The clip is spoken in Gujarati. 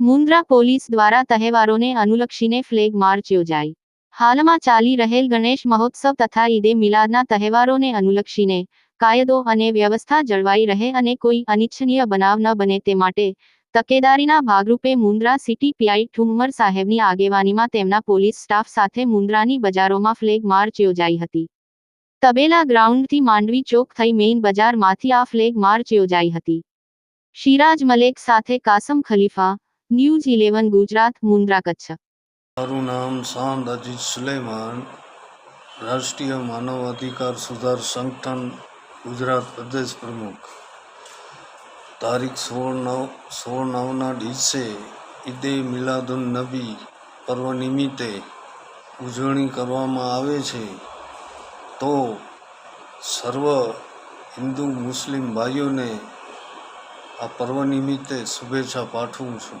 મુન્દ્રા પોલીસ દ્વારા તહેવારોને અનુલક્ષીને ફ્લેગ માર્ચ યોજાઈ. હાલમાં ચાલી રહેલ ગણેશ મહોત્સવ તથા ઈદે મિલાદના તહેવારોને અનુલક્ષીને કાયદો અને વ્યવસ્થા જળવાઈ રહે અને કોઈ અનિચ્છનીય બનાવ ન બને તે માટે તકેદારીના ભાગરૂપે મુન્દ્રા સિટી પીઆઈ ઠુમ્મર સાહેબની આગેવાનીમાં તેમના પોલીસ સ્ટાફ સાથે મુન્દ્રાની બજારોમાં ફ્લેગ માર્ચ યોજાઈ હતી. તબેલા ગ્રાઉન્ડથી માંડવી ચોક થઈ મેઇન બજારમાંથી આ ફ્લેગ માર્ચ યોજાઈ હતી. શિરાજ મલેક સાથે કાસમ ખલીફા, ન્યૂઝ ઇલેવન ગુજરાત, મુન્દ્રા કચ્છ. મારું નામ સાંદ અજીત સુલેમાન, રાષ્ટ્રીય માનવ અધિકાર સુધાર સંગઠન ગુજરાત પ્રદેશ પ્રમુખ. તારીખ સોળ નવ, સોળ નવના દિવસે ઈદે મિલાદુન નબી પર્વ નિમિત્તે ઉજવણી કરવામાં આવે છે. તો સર્વ હિન્દુ મુસ્લિમ ભાઈઓને આ પર્વ નિમિત્તે શુભેચ્છા પાઠવું છું.